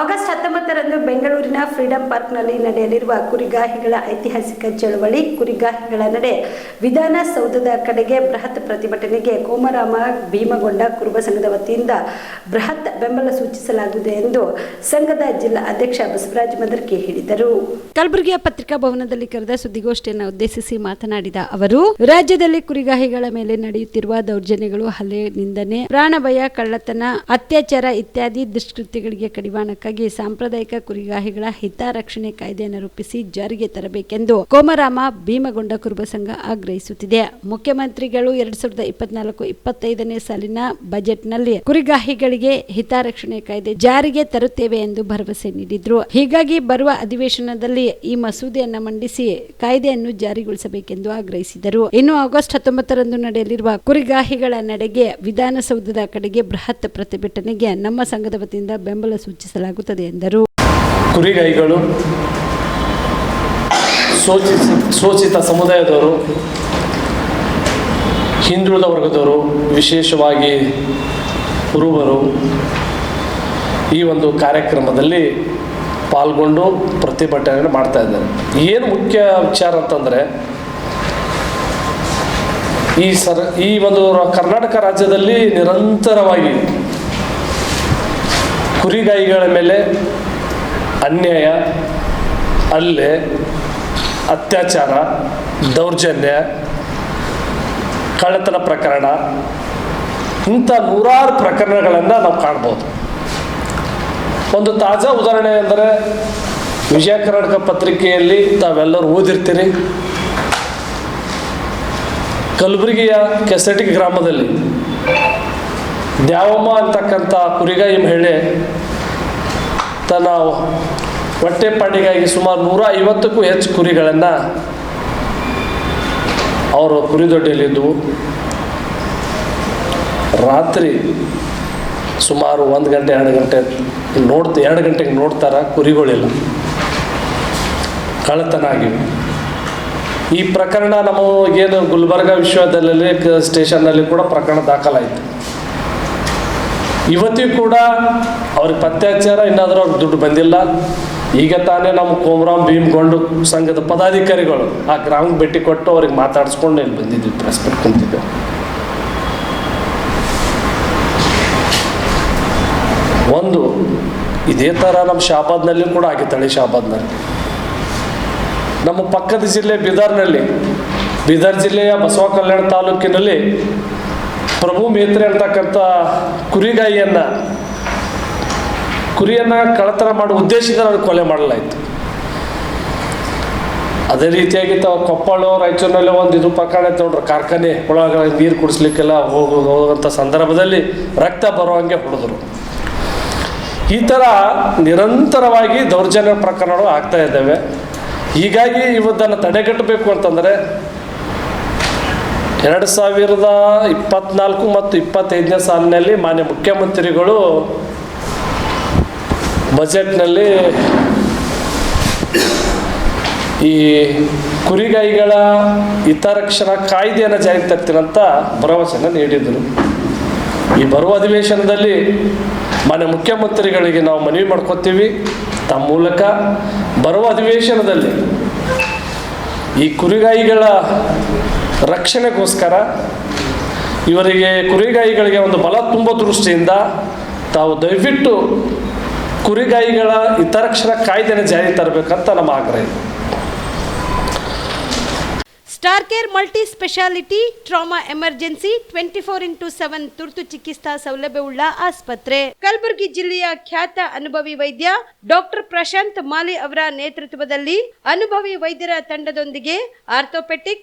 August ಹತ್ತೊಂಬತ್ತರಂದು ಬೆಂಗಳೂರಿನ freedom ಪಾರ್ಕ್ನಲ್ಲಿ ನಡೆಯಲಿರುವ ಕುರಿಗಾಹಿಗಳ ಐತಿಹಾಸಿಕ ಚಳವಳಿ, ಕುರಿಗಾಹಿಗಳ ನಡೆ ವಿಧಾನಸೌಧದ ಕಡೆಗೆ ಬೃಹತ್ ಪ್ರತಿಭಟನೆಗೆ ಕೋಮರಾಮ ಭೀಮಗೊಂಡ ಕುರುಬ ಸಂಘದ ವತಿಯಿಂದ ಬೃಹತ್ ಬೆಂಬಲ ಸೂಚಿಸಲಾಗಿದೆ ಎಂದು ಸಂಘದ ಜಿಲ್ಲಾ ಅಧ್ಯಕ್ಷ ಬಸವರಾಜ ಮದರ್ಕಿ ಹೇಳಿದರು. ಕಲಬುರಗಿಯ ಪತ್ರಿಕಾ ಭವನದಲ್ಲಿ ಕರೆದ ಸುದ್ದಿಗೋಷ್ಠಿಯನ್ನು ಉದ್ದೇಶಿಸಿ ಮಾತನಾಡಿದ ಅವರು, ರಾಜ್ಯದಲ್ಲಿ ಕುರಿಗಾಹಿಗಳ ಮೇಲೆ ನಡೆಯುತ್ತಿರುವ ದೌರ್ಜನ್ಯಗಳು ಹಲ್ಲೆ, ನಿಂದನೆ, ಪ್ರಾಣಭಯ, ಕಳ್ಳತನ, ಅತ್ಯಾಚಾರ ಇತ್ಯಾದಿ ದುಷ್ಕೃತ್ಯಗಳಿಗೆ ಕಡಿವಾಣಕ್ಕಾಗಿ ಸಾಂಪ್ರದಾಯಿಕ ಕುರಿಗಾಹಿಗಳ ಹಿತರಕ್ಷಣೆ ಕಾಯ್ದೆಯನ್ನು ರೂಪಿಸಿ ಜಾರಿಗೆ ತರಬೇಕೆಂದು ಕೋಮರಾಮ ಭೀಮಗೊಂಡ ಕುರುಬ ಸಂಘ ಆಗ್ರಹಿಸುತ್ತಿದೆ. ಮುಖ್ಯಮಂತ್ರಿಗಳು ಎರಡ್ ಸಾವಿರದ ಇಪ್ಪತ್ನಾಲ್ಕು ಇಪ್ಪತ್ತೈದನೇ ಸಾಲಿನ ಬಜೆಟ್ನಲ್ಲಿ ಕುರಿಗಾಹಿಗಳಿಗೆ ಹಿತರಕ್ಷಣೆ ಕಾಯ್ದೆ ಜಾರಿಗೆ ತರುತ್ತೇವೆ ಎಂದು ಭರವಸೆ ನೀಡಿದ್ರು. ಹೀಗಾಗಿ ಬರುವ ಅಧಿವೇಶನದಲ್ಲಿ ಈ ಮಸೂದೆಯನ್ನು ಮಂಡಿಸಿ ಕಾಯ್ದೆಯನ್ನು ಜಾರಿಗೊಳಿಸಬೇಕೆಂದು ಆಗ್ರಹಿಸಿದರು. ಇನ್ನು ಆಗಸ್ಟ್ ಹತ್ತೊಂಬತ್ತರಂದು ನಡೆಯಲಿರುವ ಕುರಿಗಾಹಿಗಳ ನಡೆಗೆ ವಿಧಾನಸೌಧದ ಕಡೆಗೆ ಬೃಹತ್ ಪ್ರತಿಭಟನೆಗೆ ನಮ್ಮ ಸಂಘದ ವತಿಯಿಂದ ಬೆಂಬಲ ಸೂಚಿಸಲಾಗುತ್ತದೆ ಎಂದರು. ಕುರಿಗಾಯಿಗಳು ಶೋಚಿತ ಸಮುದಾಯದವರು, ಹಿಂದುಳಿದ ವರ್ಗದವರು, ವಿಶೇಷವಾಗಿ ಕುರುಬರು ಈ ಒಂದು ಕಾರ್ಯಕ್ರಮದಲ್ಲಿ ಪಾಲ್ಗೊಂಡು ಪ್ರತಿಭಟನೆ ಮಾಡ್ತಾ ಇದ್ದಾರೆ. ಏನು ಮುಖ್ಯ ವಿಚಾರ ಅಂತಂದರೆ, ಈ ಸರ್ ಈ ಒಂದು ಕರ್ನಾಟಕ ರಾಜ್ಯದಲ್ಲಿ ನಿರಂತರವಾಗಿ ಕುರಿಗಾಯಿಗಳ ಮೇಲೆ ಅನ್ಯಾಯ, ಹಲ್ಲೆ, ಅತ್ಯಾಚಾರ, ದೌರ್ಜನ್ಯ, ಕಳ್ಳತನ ಪ್ರಕರಣ, ಇಂಥ ನೂರಾರು ಪ್ರಕರಣಗಳನ್ನು ನಾವು ಕಾಣ್ಬೋದು. ಒಂದು ತಾಜಾ ಉದಾಹರಣೆ ಅಂದರೆ ವಿಜಯ ಕರ್ನಾಟಕ ಪತ್ರಿಕೆಯಲ್ಲಿ ತಾವೆಲ್ಲರೂ ಓದಿರ್ತೀರಿ. ಕಲಬುರಗಿಯ ಕೆಸಟಿ ಗ್ರಾಮದಲ್ಲಿ ದ್ಯಾವಮ್ಮ ಅಂತಕ್ಕಂಥ ಕುರಿಗಾಯಿ ಮಹಿಳೆ ತನ್ನ ಹೊಟ್ಟೆಪಾಡಿಗಾಗಿ ಸುಮಾರು ನೂರ ಐವತ್ತಕ್ಕೂ ಹೆಚ್ಚು ಕುರಿಗಳನ್ನು ಅವರು ಕುರಿದೊಡ್ಡಿಯಲ್ಲಿದ್ದವು ರಾತ್ರಿ ಸುಮಾರು ಒಂದು ಗಂಟೆ, ಎರಡು ಗಂಟೆ ನೋಡ್ತ, ಎರಡು ಗಂಟೆಗೆ ನೋಡ್ತಾರ ಕುರಿಗಳಿಲ್ಲ. ಕಳ್ಳತನ ಆಗಿವೆ. ಈ ಪ್ರಕರಣ ನಮ್ಮ ಏನು ಗುಲ್ಬರ್ಗ ವಿಶ್ವವಿದ್ಯಾಲಯ ಸ್ಟೇಷನ್ನಲ್ಲಿ ಕೂಡ ಪ್ರಕರಣ ದಾಖಲಾಯಿತು. ಇವತ್ತಿಗೂ ಕೂಡ ಅವ್ರಿಗೆ ಪತ್ಯಾಚಾರ, ಇನ್ನಾದರೂ ಅವ್ರಿಗೆ ದುಡ್ಡು ಬಂದಿಲ್ಲ. ಈಗ ತಾನೇ ನಮ್ಮ ಕೋಮರಾಮ್ ಭೀಮ್ಗೊಂಡು ಸಂಘದ ಪದಾಧಿಕಾರಿಗಳು ಆ ಗ್ರಾಮಕ್ಕೆ ಭೇಟಿ ಕೊಟ್ಟು ಅವ್ರಿಗೆ ಮಾತಾಡಿಸ್ಕೊಂಡು ಇಲ್ಲಿ ಬಂದಿದ್ವಿ ಪ್ರೆಸ್ ಕುಂತಿದ್ದೆ ಒಂದು, ಇದೇ ಥರ ನಮ್ಮ ಶಾಬಾದ್ನಲ್ಲಿ ಕೂಡ ಆಗಿದ್ದಾಳೆ ಶಾಬಾದ್ನಲ್ಲಿ. ನಮ್ಮ ಪಕ್ಕದ ಜಿಲ್ಲೆ ಬೀದರ್ನಲ್ಲಿ, ಬೀದರ್ ಜಿಲ್ಲೆಯ ಬಸವ ಕಲ್ಯಾಣ ತಾಲೂಕಿನಲ್ಲಿ ಪ್ರಭು ಮೇತ್ರೆ ಅಂತಕ್ಕಂಥ ಕುರಿಗಾಯಿಯನ್ನು, ಕುರಿಯನ್ನು ಕಳತನ ಮಾಡುವ ಉದ್ದೇಶದಿಂದ ನಾನು ಕೊಲೆ ಮಾಡಲಾಯಿತು. ಅದೇ ರೀತಿಯಾಗಿ ತಾವು ಕೊಪ್ಪಳ, ರಾಯಚೂರಿನಲ್ಲಿ ಒಂದು ಇದು ಪ್ರಕರಣ ನೋಡ್ರಿ, ಕಾರ್ಖಾನೆ ಒಳಗೆ ನೀರು ಕುಡಿಸ್ಲಿಕ್ಕೆಲ್ಲ ಹೋಗೋ, ಹೋಗುವಂಥ ಸಂದರ್ಭದಲ್ಲಿ ರಕ್ತ ಬರುವಂಗೆ ಹೊಡೆದ್ರು. ಈ ಥರ ನಿರಂತರವಾಗಿ ದೌರ್ಜನ್ಯ ಪ್ರಕರಣಗಳು ಆಗ್ತಾ ಇದ್ದಾವೆ. ಹೀಗಾಗಿ ಇವತ್ತನ್ನು ತಡೆಗಟ್ಟಬೇಕು ಅಂತಂದರೆ ಎರಡು ಸಾವಿರದ ಇಪ್ಪತ್ನಾಲ್ಕು ಮತ್ತು ಇಪ್ಪತ್ತೈದನೇ ಸಾಲಿನಲ್ಲಿ ಮಾನ್ಯ ಮುಖ್ಯಮಂತ್ರಿಗಳು ಬಜೆಟ್ನಲ್ಲಿ ಈ ಕುರಿಗಾಯಿಗಳ ಹಿತರಕ್ಷಣಾ ಕಾಯ್ದೆಯನ್ನು ಜಾರಿಗೆ ತರ್ತೀರಂತ ಭರವಸೆಯನ್ನು ನೀಡಿದರು. ಈ ಬರುವ ಅಧಿವೇಶನದಲ್ಲಿ ಮಾನ್ಯ ಮುಖ್ಯಮಂತ್ರಿಗಳಿಗೆ ನಾವು ಮನವಿ ಮಾಡ್ಕೋತೀವಿ. ತಮ್ಮ ಮೂಲಕ ಬರುವ ಅಧಿವೇಶನದಲ್ಲಿ ಈ ಕುರಿಗಾಯಿಗಳ ರಕ್ಷಣೆಗೋಸ್ಕರ ಇವರಿಗೆ ಕುರಿಗಾಯಿಗಳಿಗೆ ಒಂದು ಬಲ ತುಂಬ ದೃಷ್ಟಿಯಿಂದ ತಾವು ದಯವಿಟ್ಟು ಕುರಿಗಾಯಿಗಳ ಹಿತರಕ್ಷಣಾ ಕಾಯ್ದೆನ ಜಾರಿ ತರಬೇಕಂತ ನಮ್ಮ ಆಗ್ರಹ star care multi specialty trauma emergency twenty four into seven ತುರ್ತು ಚಿಕಿತ್ಸಾ ಸೌಲಭ್ಯವುಳ್ಳ ಆಸ್ಪತ್ರೆ. ಕಲಬುರಗಿ ಜಿಲ್ಲೆಯ ಖ್ಯಾತ ಅನುಭವಿ ವೈದ್ಯ ಡಾಕ್ಟರ್ ಪ್ರಶಾಂತ್ ಮಾಲಿ ಅವರ ನೇತೃತ್ವದಲ್ಲಿ ಅನುಭವಿ ವೈದ್ಯರ ತಂಡದೊಂದಿಗೆ orthopaedic